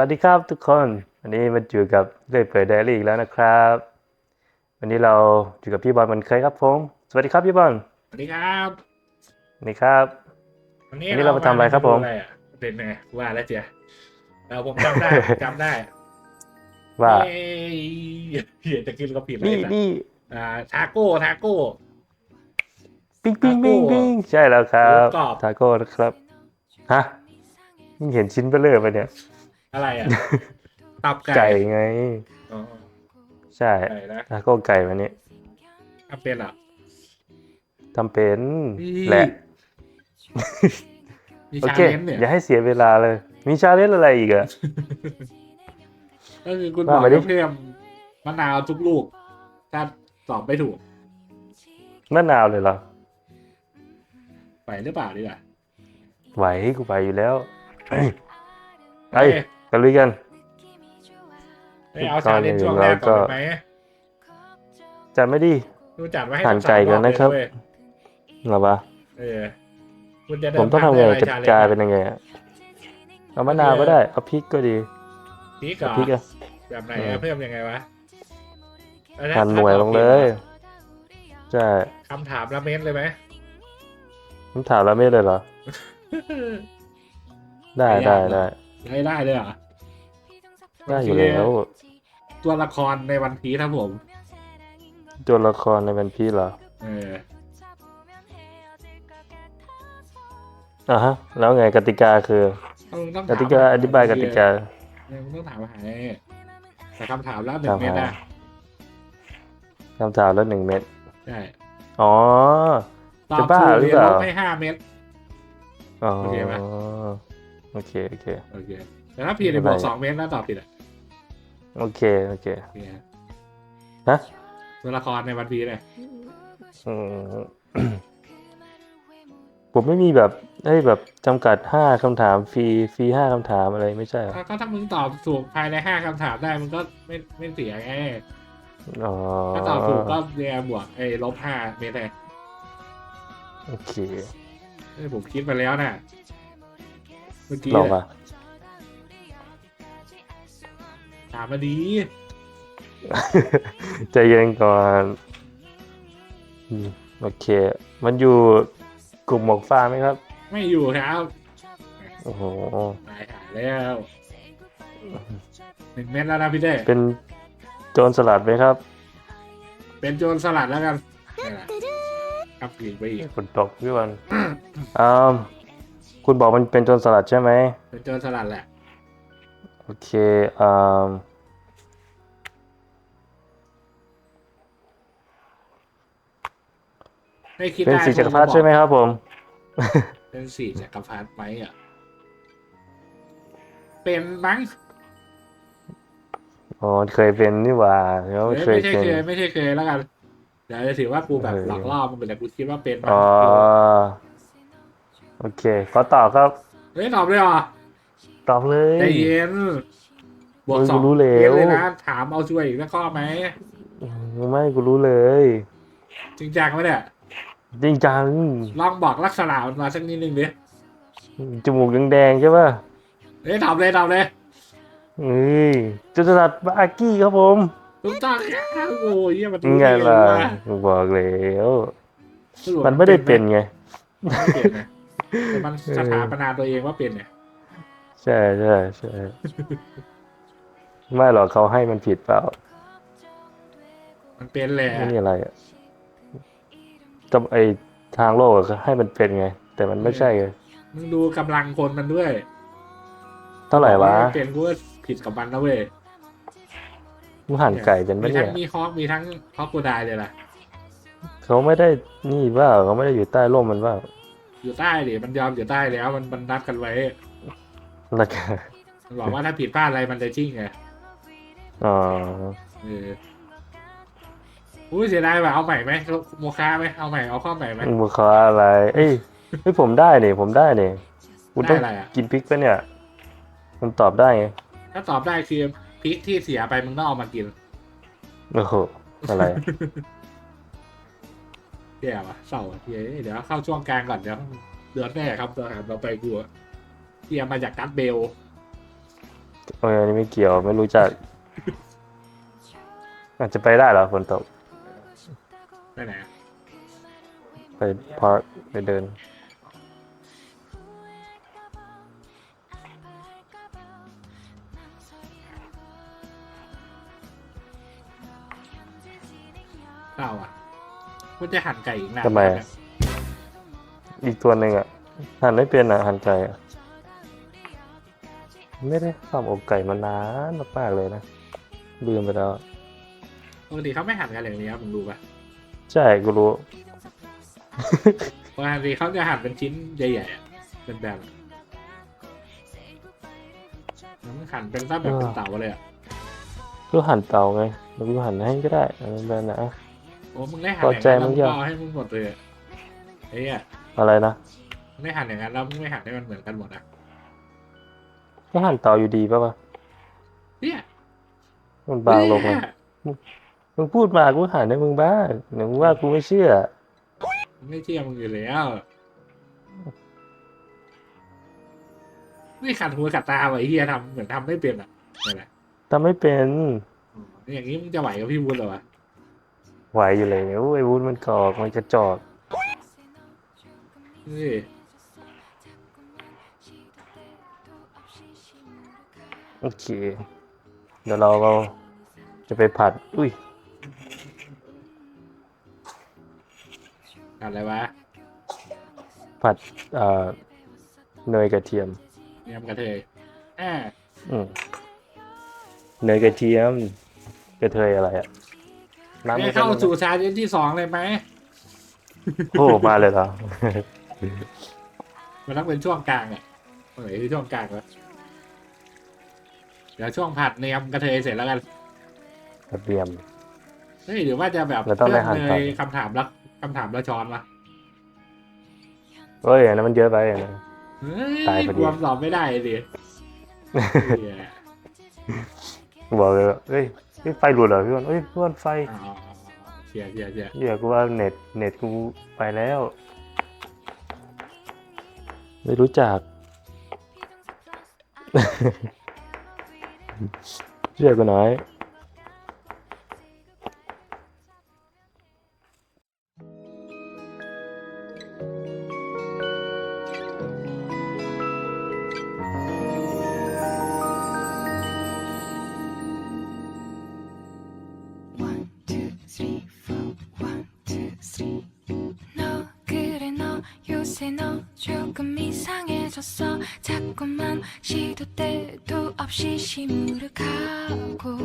วัสดีครับทุกคนวันนี้มาอยู่กับเรื่อยเปิดไดอารี่อีกแล้วนะครับ วันนี้เราอยู่กับพี่บอลเหมือนเคยครับผมสวัสดีครับพี่บอลสวัสดีครับนี่ครับ วันนี้วันนี้เรามาทำอะไรครับผมอะไรอะเป็นไงว่าแล้วเจียเราผมจำได้ผมจำได้ว่าเอ้ยเหี้ยจะกินก็ผิดเลยนี่นะนี่อ่าทาโก้ทาโก้ ปิ้งปิ้งทาโก้ปิ้งปิ้งใช่แล้วครับ หมูกรอบ ทาโก้นะครับฮะนี่เห็นชิ้นเบลเลอร์ไปะเนี่ย อะไรอะ ตับไก่ไก่ไง อ๋อใช่ไก่นะทาโก้ไก่วันนี้ทำเป็นอะทำเป็นนี่แหละ มีโอชาเค เลนจ์เนี่ย อย่าให้เสียเวลาเลย มีชาเลนจ์อะไรอีกอะ ก็คือคุณบว่าอกมาดิให้เพิ่มมะนาวทุกลูก ถ้าตอบไม่ถูก มะนาวเลยเหรอ ไปหรือเปล่าดีกว่าไหวกูไปอยู่แล้วเอ้ยไปเอ้ย กันลุยกันไม่เอาชาเลนจ์ช่วงแรกก่อนได้ไหมจัดไม่ดีดูจัดไว้ให้หั่นทั้งสไก่องก่อนนะครับเลยเว้ยเหรอปะเออคุณจะเดิผมต้องทำไงด้กติกาเป็นยังไงอะเอามะนาวก็ได้เอาพริกก็ดีพริกเหรเอาอพริกอะแบบไหนเอออะเพิ่มยังไงวะแล้วหั่นหน่วยลงเลยใช่คำถามละเม้นเลยไหมผมถามแล้วไม่เลยเหรอได้ได้ได้ได้ได้เลยเหรอ ได้อยู่แล้ว ตัวละครในวันพีครับผม ตัวละครในวันพีชเหรอ เอออะฮะ แล้วไงกติกาคือ ต้องต้องกติกาอธิบายกติกาเออต้องถามหาแต่คำถามละหนึ่งเม็ดนะคำถามแล้วหนึ่งเม็ดใช่อ๋อตอจะบบ้าถูกหรือเรียนเปลล่าบให้ห้าเม็ดอ๋อโอเคไหมโอเค โอเค โอเค แต่ถ้าผิดเนี่ยบวกสองเม็ดนะตอบผิดอะ โอเค โอเค โอเคฮะ ตัวละครในวันพีเนี่ยอืม ผมไม่มีแบบให้แบบจำกัดห้าคำถามฟรีฟรีห้าคำถามอะไรไม่ใช่เหรอก็ก็ถ้ามึงตอบถูกภายในห้าคำถามได้มึงก็ไม่ไม่เสียไงอ๋อถ้าตอบถูกก็เรียบวกไอ้ลบห้าเมตรเลยโอเคเอ้ยผมคิดมาแล้วน่ะเมื่อกี้ลองอะ ถามมาดี ใจเย็นก่อนอืมโอเค มันอยู่กลุ่มหมวกฟ้าไหมครับ ไม่อยู่ครับโอ้โหตายหายแล้วหนึ่งเม็ดแล้วนะพี่เต้เป็นโจรสลัดไหมครับเป็นโจรสลัดแล้วกันนี่แหละครับอีกไปอีกฝนตกพี่วันอ่าคุณบอกมันเป็นโจรสลัดใช่ไหมเป็นโจรสลัดแหละ โอเคอ่าไม่คิดเป็นได้สีจักรพรรดิใช่ไหมครับผม เป็นสีจักรพรรดิไหมอะ เป็นมั้งอ๋อเคยเป็นนี่หว่าแล้วเอ้ยเคยไม่ใช่เป็นเคยไม่ใช่เคยแล้วกัน เดี๋ยวจะถือว่ากูแบบเออหลอกล่อมึงไปแต่กูคิดว่าเป็นมั้งอ๋อโอเคขอตอบครับ เฮ้ยตอบเลยเหรอ ตอบเลยใจเย็นบวกเฮ้ยสองกูรู้แล้วเย็นเลยนะ ถามเอาช่วยอีกสักข้อไหม ไม่กูรู้เลย จริงจังไหมเนี่ย จริงจังลองบอกลักษณะมันมาสักนิดนึงดิจมูกแดงๆใช่ป่ะเฮ้ยตอบเลยตอบเลยเฮ้ยโจรสลัดบากี้ครับผมถูกต้องครับโอ้ยเหี้ยมันยังไงล่ะรู้ด้กูบอกแล้วสรุปมันไม่ได้เป็นไงมันไม่เป็นไงแต่มันสถาปนาตัวเองว่าเป็นเนี่ย ใช่ใช่ใช่ไม่หรอกเขาให้มันผิดเปล่า มันเป็นแหละไม่มีอะไรอะจำไอทางโลกอะก็ให้มันเป็นไง แต่มันไม่ใช่ไงมึงดูกำลังคนมันด้วยเท่าไหร่วะบอกาเป็นกูก็ผิดกับมันนะเว้ยมึงหั่นไก่เป็นไหมมีเนี่ทั้ยงมีฮอกมีทั้งฮอกโกไดเลยล่ะ เขาไม่ได้นี่เปล่าเขาไม่ได้อยู่ใต้ร่มมันเปล่าอยู่ใต้ดิมันยอมอยู่ใต้แล้ว มันมันนัดกันไว้ แล้วก็มันบอกว่าถ้าผิดพลาดอะไรมันจะชิ่งไงอ๋อเอออุ้ยเสียดายว่ะเอาใหม่ไหมโมคาไหมเอาใหม่เอาข้อใหม่ไหมมึงขออะไร เอ้ยเฮ้ยผมได้เนี่ยผมได้เนี่ยคุณต้องได้อะไรอะกินพริกปะเนี่ยผมตอบได้ไงถ้าตอบได้คือพริกที่เสียไปมึงต้องเอามากินโอ้โหอะไรแย่ว่ะเศร้าอะเฮ้ยเดี๋ยวเข้าช่วงกลางก่อนเดี๋ยวเดือนแน่ครับตัวหาเราไปกูอะ เตรียมมาจากกัตเบลโอ้ยอันนี้ไม่เกี่ยวไม่รู้จัก อาจจะไปได้เหรอฝนตกไปไหนอะไปพาร์คไปเดิน เปล่าอะมันจะหั่นไก่อีกนานทำไมอะ อีกตัวหนึ่งอะหันไม่เป็นอะหันไก่อะ ไม่ได้ทำอกไก่มานานมากๆเลยนะลืมไปแล้วปกติเขาไม่หั่นกันอย่างนี้ครับมึงรู้ปะใช่กูรู้ปกติเขาจะหั่นเป็นชิ้นใหญ่ๆอะเป็นแบบมันหั่นเป็นซะแบบเป็นเต๋าเลยอะก็หั่นเตาไงแล้วกูหั่นให้ก็ได้เออแบบนะโอ้มึงได้หั่นพออย่างใจนั้นมึแล้วงยังมึงก็เอาให้มึงหมดเลยอะเอ้ยอะอะไรนะมึงได้หั่นอย่างนั้นแล้วมึงไม่หั่นให้มันเหมือนกันหมดอะ ก็หั่นเตาอยู่ดีป่ะวะเนี่ยมันบางลงเลยเนี่ยมึงพูดมากูหั่นให้มึงบ้างเดี๋ยวมึงว่ากูไม่เชื่อ ไม่เชื่อมึงอยู่แล้วไม่ขัดหัวขัดตาว่ะไอ้เฮียทำเหมือนทำไม่เป็นอะนี่แหละทำไม่เป็นอย่างนี้มึงจะไหวกับพี่วุฒิเหรอวะไหวอยู่แล้วไอ้วุ้นมันกอกมันกระจอกนี่ โอเค เดี๋ยวเราก็จะไปผัด อุ้ยอะไรวะผัดเอ่อเนยกระเทียมยำกระเทยอ่าอืมเนยกระเทียมกระเทยอะไรอะน้ำได้ไม่เข้าใช่สู่ชาเลนจ์ที่สองเลยไหมโอ้มาเลยเหรอมันต้องเป็นช่วงกลางอะเออคือช่วงกลางวะ เดี๋ยวช่วงผัดเนียมกระเทยเสร็จแล้วกันกระเทียม เฮ้ยหรือว่าจะแบบเราต้องไปหั่นเลืต่ออกเลยคำถามละคำถามละช้อนวะเฮ้ยอันนั้นมันเยอะไปอันนั้น เฮ้ยตายพอดี รวมตอบไม่ได้ดิเหี้ยบอกเลยว่าเฮ้ยเฮ้ยไฟหลุดเหรอพี่วันเฮ้ยพี่วันไฟอ๋อเชียร์เชียร์เชียร์เดี๋ยวกูว่าเน็ตเน็ตกูไปแล้ว ไม่รู้จัก Dragonite. One, two, three, four. One, two, three. 너 그래 너 요새 너 조금 이상해졌어. 자꾸만 시도 때도 없이 시무룩하고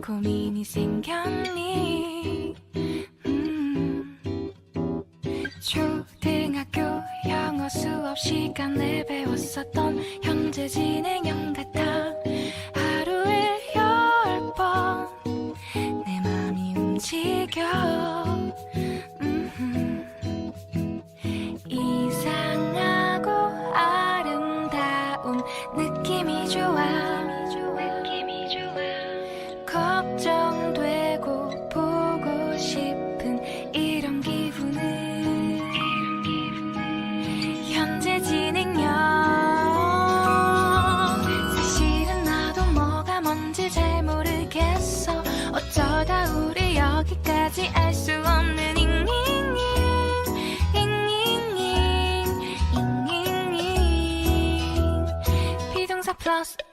고민이 생겼니 음. 초등학교 영어 수업 시간에 배웠었던 현재 진행형 같아 하루에 열 번 내 맘이 움직여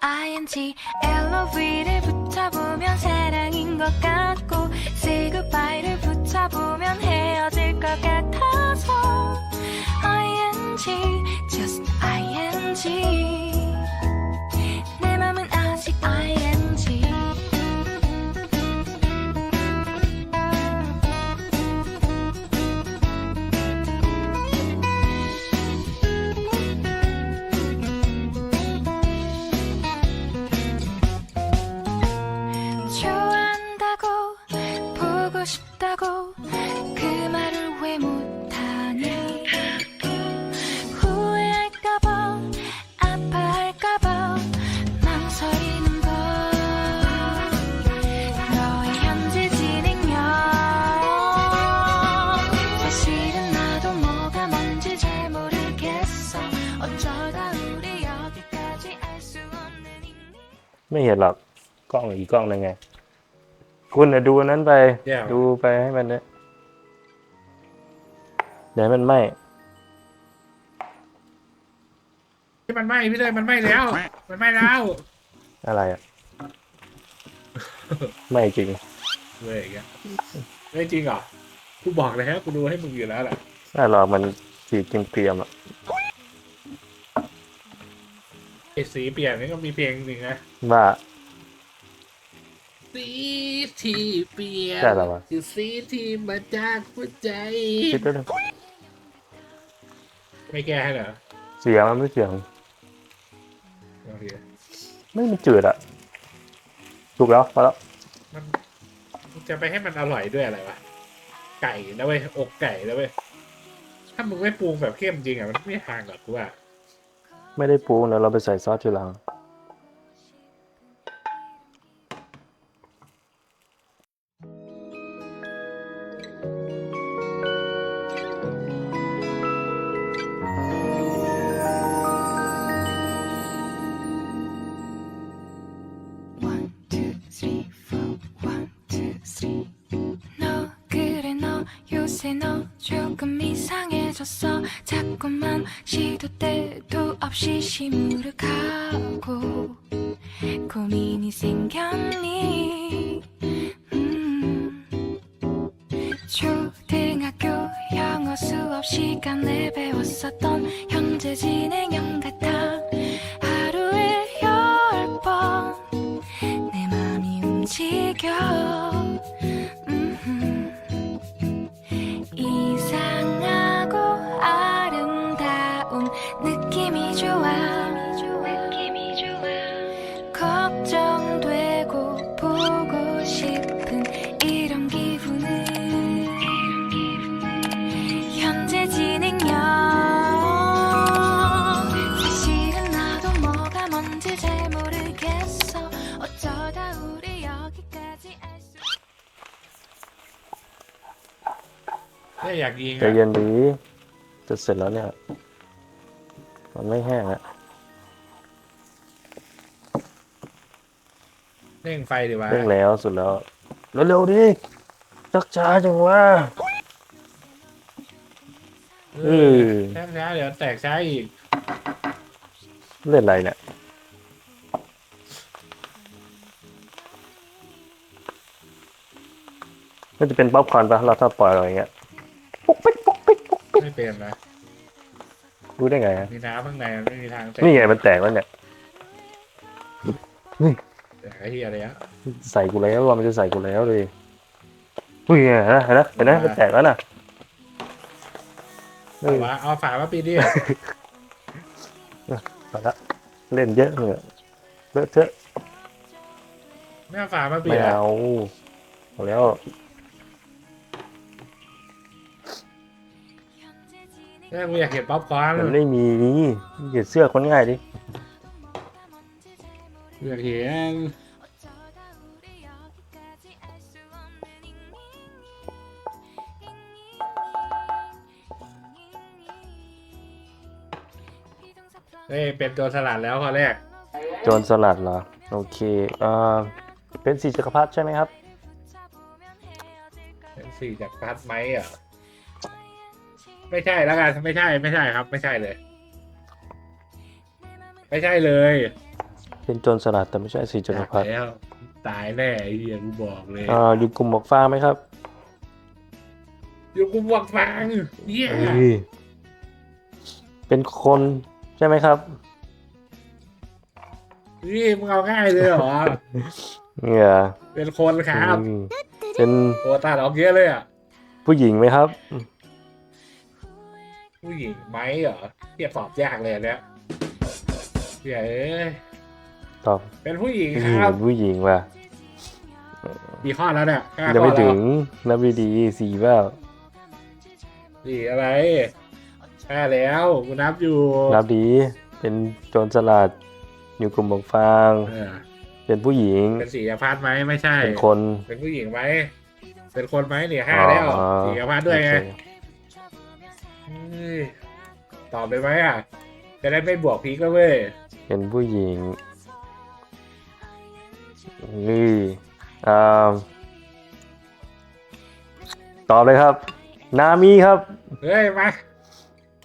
ing LOV를 붙여보면 사랑인 것 같고 say goodbye를 붙여보면 헤어질 것 같아서 ing just ing 내 맘은 아직 ing ไม่เห็นหรอกกล้องอีกกล้องหนึงไง คุณน่ะดูอันนั้นไป แย่ดูไปให้มันเนี่ยเดี๋ยวให้มันไหมที่มันไหม้พี่เลยมันไหม้แล้ว มันไหม้แล้วอะไรอะ ไม่จริงเว้ยอย่างเงี้ยไม่จริงเหรอกูบอกเลยฮะกูดูให้มึงอยู่แล้วแหละน่าหรอกมันสีเกรียมๆอะ ไอ้สีเปลี่ยนนี่ก็มีเพลงหนึ่งนะว่า สีที่เปลี่ยนใช่เหรอวะ คือสีที่มาจากหัวใจคิดด้วยนะไม่แก้ให้เหรอเสียงมันไม่เสียง โอเคไม่มันจืดอะถูกแล้วพอแล้วมันมันจะไปให้มันอร่อยด้วยอะไรวะไก่นะเว้ยอกไก่นะเว้ยถ้ามึงไม่ปรุงแบบเข้มจริงอะมันไม่ห่างหรอกกูว่า ไม่ได้ปรุงเดี๋ยวเราไปใส่ซอสทีหลัง One, two, three, four. One, two, three. 너 그래 너 요새 너 조금 이상해졌어 เนี่ยอยากยิงใจอะเย็นดีจะเสร็จแล้วเนี่ย มันไม่แห้งอะเร่งไฟดีวะเร่งแล้วสุดแล้ว เร็วๆดิชักช้าจังวะเอเอออแค่ช้าเดี๋ยวแตกช้าอีกเล่นอะไรเนี่ยน่าจะเป็นป๊อปคอร์นปะเราถ้าปล่อยอะไรอย่างเงี้ยไม่ เป็นนะรู้ได้ไงอะมีน้ำข้างในมันไม่มีทางแตกนี่ไงมันแตกแล้วเนี่ย แตกไอ้ที่อะไรอะใส่กูแล้วว่ามันจะใส่กูแล้วเลยอุ้ยเห็นไหมเห็นไหมเห็นไหมมันแตกแล้วน่ะเออว่าเอาฝามาปิดดิมาละเล่นเยอะเหอะเลอะเทอะไม่เอาฝามาปิไม่ดอะเอาเอาแล้ว แม่กูอยากเห็นป๊อปคอร์นมันไม่มีเห็นเสื้อคนง่ายดิอยากเห็นเอ้ยเป็นโจวสลัดแล้วข้อแรก โจรสลัดเหรอ โอเคเอ่อเป็นสีจักรพรรดิใช่ไหมครับ เป็นสี่จักรพรรดิไหมอะ ไม่ใช่แล้วกันไม่ใช่ไม่ใช่ครับ ไม่ใช่เลย ไม่ใช่เลยเป็นโจรสลัดแต่ไม่ใช่สีจักรพรรดิแล้วตายแน่ไอ้เหี้ยกูบอกเลยอ่าอยู่กลุ่มหมวกฟ้าไหมครับอยู่กูบอกฟังเหี้ยเอ้ยเป็นคนใช่ไหมครับนี่มึงเอาง่ายเลยเหรอเนี่ยเป็นคนครับอืมเป็นตัวตาออกเยอะเลยอะ ผู้หญิงไหมครับ ผู้หญิงไหมเหรอเทียบตอบยากเลยอันเนี่ยเหี้ยเอ้ยตอบเป็นผู้หญิงอืคมรับเป็นผู้หญิงว่ะกี่ข้อแล้วเนี่ยห้ายังข้อไม่แล้ถึวงนับดีๆสี่เปล่าสี่อะไรห้าแล้วกูนับอยู่นับดี เป็นโจรสลัด อยู่กลุ่มหมวกฟาง เออเป็นผู้หญิง เป็นสี่พัดไหมไม่ใช่ เป็นคนเป็นผู้หญิงไหมเป็นคนไหมเนี่ยห้าแล้วอ๋อสี่พัดด้วยไงโอเคเฮ้ย ตอบเลยไหมอะ จะได้ไม่บวกพีกแล้วเว้ย เป็นผู้หญิงนี่อ่าตอบเลยครับ นามิครับ เฮ้ย มา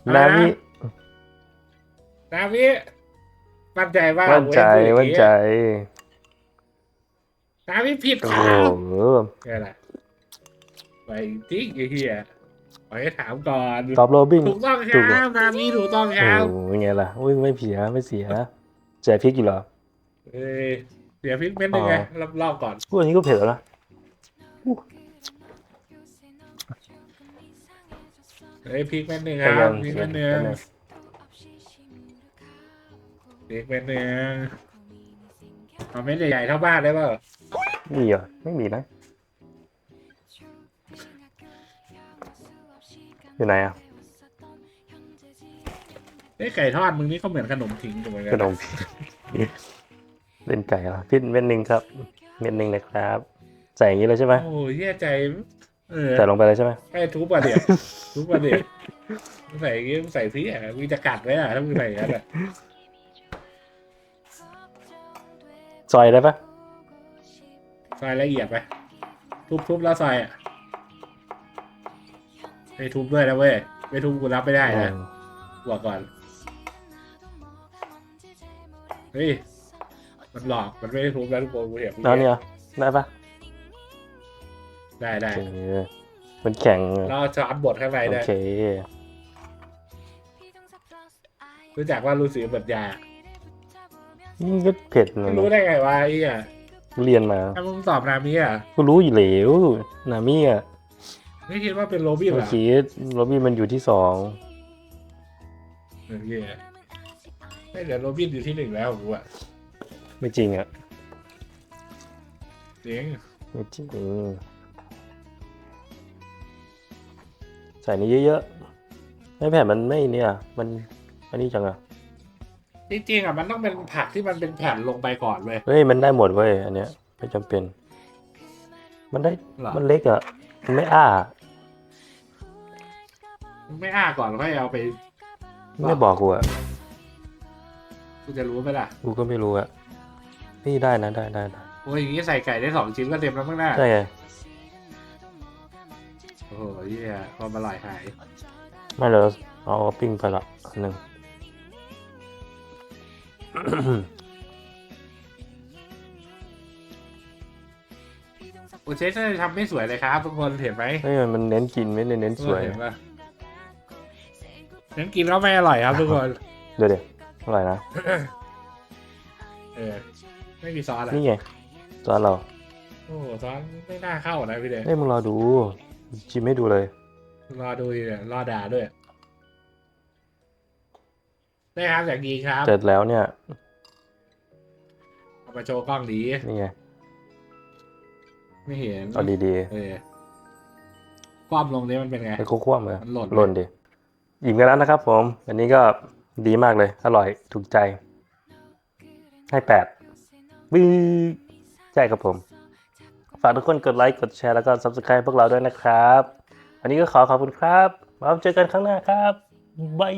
อะไรนะ นามินามิมั่นใจว่ามั่นใจเว้ยพูดอย่างมั่นใจนามิผิดโอ้คโหรับนี่แหละไปจริงไอ้เหี้ยขอ ให้ถามก่อนตอบโรบินถูกต้องคถูกเหรรัอบนามิถูกต้องคโอ้รับโหยังไงล่ะอุ้ยไม่เสียไม่เสียแจกพริกอยู่เหรอเอ้ยเสียพิษเม็ดหนึ่งไงอ๋อรอบรอบก่อนอุ้ยอันนี้ก็เผ็ดแล้วนะเฮ้ยพริกเม็ดหนึ่งคพยารัยาบมพริกเขียเม็นดหนึ่งนะพริกเม็ดหนึ่งเอาเม็ดใหญ่ๆเท่าบ้านได้เปล่ามีเหรอไม่มีนะ อยู่ไหนอะเอ้ยไก่ทอดมึงนี่ก็เหมือนขนมถิงอยู่เหมือนกัขนมพี่เล่นไก่เหรอพี่เม็ดหนึ่งครับ เม็ดหนึ่งนะครับ ใส่อย่างนี้เลยใช่ไหมโอ้ยแย่ใจเออใส่ลงไปเลยใช่ไหมไอ้ทุบอะเดี๋ยวทุบอะเดี๋ยวมึงใส่อย่างงี้มึงใส่พริกอะมึงจะกัดไว้อะถ้ามึงใส่อย่างนั้นอะซอยได้ปะซอยละเอียดไปทุบๆแล้วซอยอะ ไม่ทุบด้วยนะเว้ยไม่ทุบกูรับไม่ได้นะอืมบอกก่อนเฮ้ยมันหลอกมันไม่ได้ทุบแล้วทุกคนกูเห็นแล้วเนี่ยได้ปะได้ได้โอเคมันแข็งเราช้อนบดข้างในโอได้เครู้จักว่ารู้สึกแบบยานี่ก็เผ็ดนะไม่รู้ได้ไงวะไอ้อะเรียนมาถ้ามึงตอบนามิอะก็รู้อยู่แล้วนามิอะ ไม่คิดว่าเป็นโรบินโอเหรอเคโรบี้มันอยู่ที่สองเออเหี้ยไม่เดี๋ยวโรบินอยู่ที่หนึ่งแล้วกูอะไม่จริงอะจริงไม่จริงใส่นี้เยอะๆไม่แผ่นมันไม่เนี่ยมันอันนี้จังอะจริงๆอะมันต้องเป็นผักที่มันเป็นแผ่นลงไปก่อนเว้ยเฮ้ยมันได้หมดเว้ยอันเนี้ยไม่จำเป็น มันได้เหรอ มันเล็กอะมัน ไม่อ้ามึงไม่อ้าก่อนแล้วค่อยเอาไป ไม่บอกกูอะกูจะรู้ไหมล่ะกูก็ไม่รู้อะนี่ได้นะได้ได้ได้โอ้ยอย่างงี้ใส่ไก่ได้สองชิ้นก็เต็มแล้วมั้งน่าใช่ไงโอ้โหเหี้ยความอร่อยหายไม่เลยเอาปิ้งไปละอันหนึ่ง อเชฟน่าจะทำไม่สวยเลยครับทุกคนเห็นไหมเฮ้ยมันเน้นกินไม่ได้เน้นสวยเห็นปะนั้นกินแล้วไม่อร่อยครับทุกคนเดี๋ยวเดี๋ยวอร่อยนะเออไม่มีซอสอะนี่ไงซอสเราโอ้โหซอสไม่น่าเข้านะพี่เดชเฮ้ยมึงรอดูชิมให้ดูเลย รอดูดิเนี่ยรอด่าด้วยได้ครับอย่างดีครับเสร็จแล้วเนี่ยเอามาโชว์กล้องดีนี่ไง ไม่เห็นเอาดีเออความลงนี้มันเป็นไง ๆไปคว่ำๆเลยมันหล่น หล่นดิอิ่มกันแล้วนะครับผม อันนี้ก็ดีมากเลย อร่อยถูกใจ ให้แปดบื้อใช่ครับผม ฝากทุกคนกดไลค์ กดแชร์ แล้วก็ subscribe พวกเราด้วยนะครับวันนี้ก็ขอขอบคุณครับมาพบเจอกันครั้งหน้าครับบาย